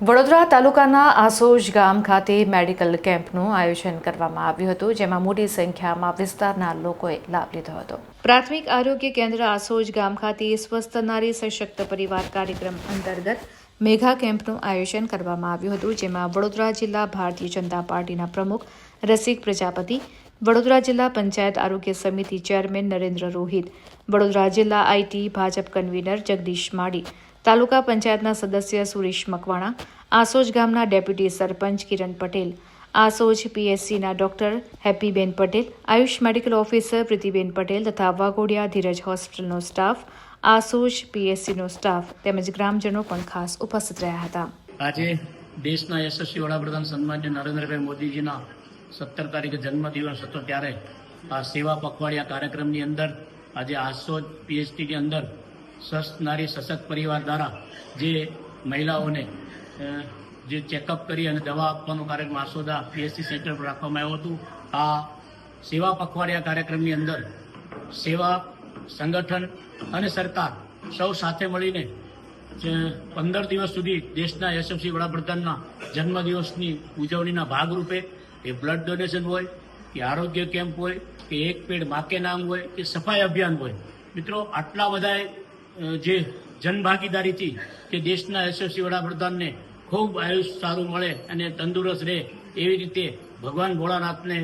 વડોદરા તાલુકાના આસોજ ગામ ખાતે મેડિકલ કેમ્પનું આયોજન કરવામાં આવ્યું હતું, જેમાં મોટી સંખ્યામાં વિસ્તારના લોકોએ લાભ લીધો હતો. પ્રાથમિક આરોગ્ય કેન્દ્ર આસોજ ગામ ખાતે સ્વસ્થ નારી સશક્ત પરિવાર કાર્યક્રમ અંતર્ગત મેઘા કેમ્પનું આયોજન કરવામાં આવ્યું હતું, જેમાં વડોદરા જિલ્લા ભારતીય જનતા પાર્ટીના પ્રમુખ, રસિક પ્રજાપતિ, વડોદરા જિલ્લા પંચાયત આરોગ્ય સમિતિ ચેરમેન નરેન્દ્ર રોહિત, વડોદરા જિલ્લા આઈટી ભાજપ કન્વીનર જગદીશ માળી તાલુકા પંચાયતના સદસ્ય સુરેશ મકવાણા, આસોજ ગામના deputy sarpanch Kiran Patel, Asoj પીએસસીના doctor Happiben Patel, Ayush medical officer Pritiben Patel તથા વાઘોડિયા ધીરજ હોસ્પિટલનો સ્ટાફ, આસોજ પીએસસીનો સ્ટાફ તેમજ ગ્રામજનો પણ ખાસ ઉપસ્થિત રહ્યા હતા. આજે દેશના યશસ્વી વડાપ્રધાન સન્માન્ય નરેન્દ્રભાઈ મોદીજીના સત્તર તારીખે જન્મદિવસ હતો ત્યારે આ સેવા પખવાડિયા કાર્યક્રમની અંદર આજે આસોદ પીએચડીની અંદર સ્વસ્થ નારી સશક્ત પરિવાર દ્વારા જે મહિલાઓને જે ચેકઅપ કરી અને દવા આપવાનો કાર્યક્રમ આસોદા પીએસસી સેન્ટર પર રાખવામાં આવ્યું હતું. આ સેવા પખવાડિયા કાર્યક્રમની અંદર સેવા સંગઠન અને સરકાર સૌ સાથે મળીને પંદર દિવસ સુધી દેશના યશસ્વી વડાપ્રધાનના જન્મદિવસની ઉજવણીના ભાગરૂપે એ બ્લડ ડોનેશન હોય, કે આરોગ્ય કેમ્પ હોય, કે એક પેડ માકે નામ હોય, કે સફાઈ અભિયાન હોય. મિત્રો, આટલા બધા જે જનભાગીદારીથી કે દેશના યશસ્વી વડાપ્રધાનને ખૂબ આયુષ સારું મળે અને તંદુરસ્ત રહે એવી રીતે ભગવાન ભોળાનાથને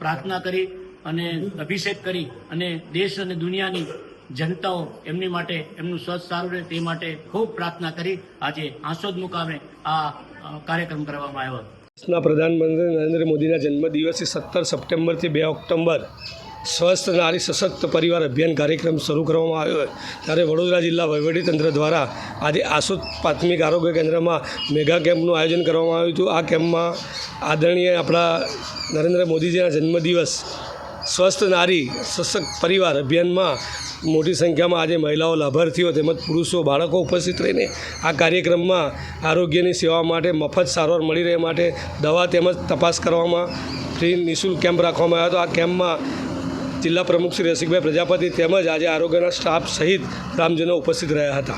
પ્રાર્થના કરી અને અભિષેક કરી અને દેશ અને દુનિયાની જનતાઓ એમની માટે, એમનું સ્વસ્થ સારું રહે તે માટે ખૂબ પ્રાર્થના કરી. આજે આસોદ મુકામે આ કાર્યક્રમ કરવામાં આવ્યો. દેશના પ્રધાનમંત્રી નરેન્દ્ર મોદીના જન્મદિવસે સત્તર સપ્ટેમ્બરથી બે ઓક્ટોબર સ્વસ્થ, નારી, સશક્ત પરિવાર અભિયાન કાર્યક્રમ શરૂ કરવામાં આવ્યો ત્યારે વડોદરા જિલ્લા વહીવટીતંત્ર દ્વારા આજે આસોદ પ્રાથમિક આરોગ્ય કેન્દ્રમાં મેગા કેમ્પનું આયોજન કરવામાં આવ્યું હતું. આ કેમ્પમાં આદરણીય આપણા નરેન્દ્ર મોદીજીના જન્મદિવસ, સ્વસ્થ, નારી, સશક્ત પરિવાર અભિયાનમાં મોટી સંખ્યામાં આજે મહિલાઓ લાભાર્થીઓ તેમજ પુરુષો, બાળકો ઉપસ્થિત રહીને આ કાર્યક્રમમાં આરોગ્યની સેવા માટે મફત સારવાર મળી રહે માટે દવા તેમજ તપાસ કરવામાં ફ્રી નિઃશુલ્ક કેમ્પ રાખવામાં આવ્યો હતો. આ કેમ્પમાં જિલ્લા પ્રમુખ શ્રી રસિકભાઈ પ્રજાપતિ તેમજ આજે આરોગ્યના સ્ટાફ સહિત ગ્રામજનો ઉપસ્થિત રહ્યા હતા.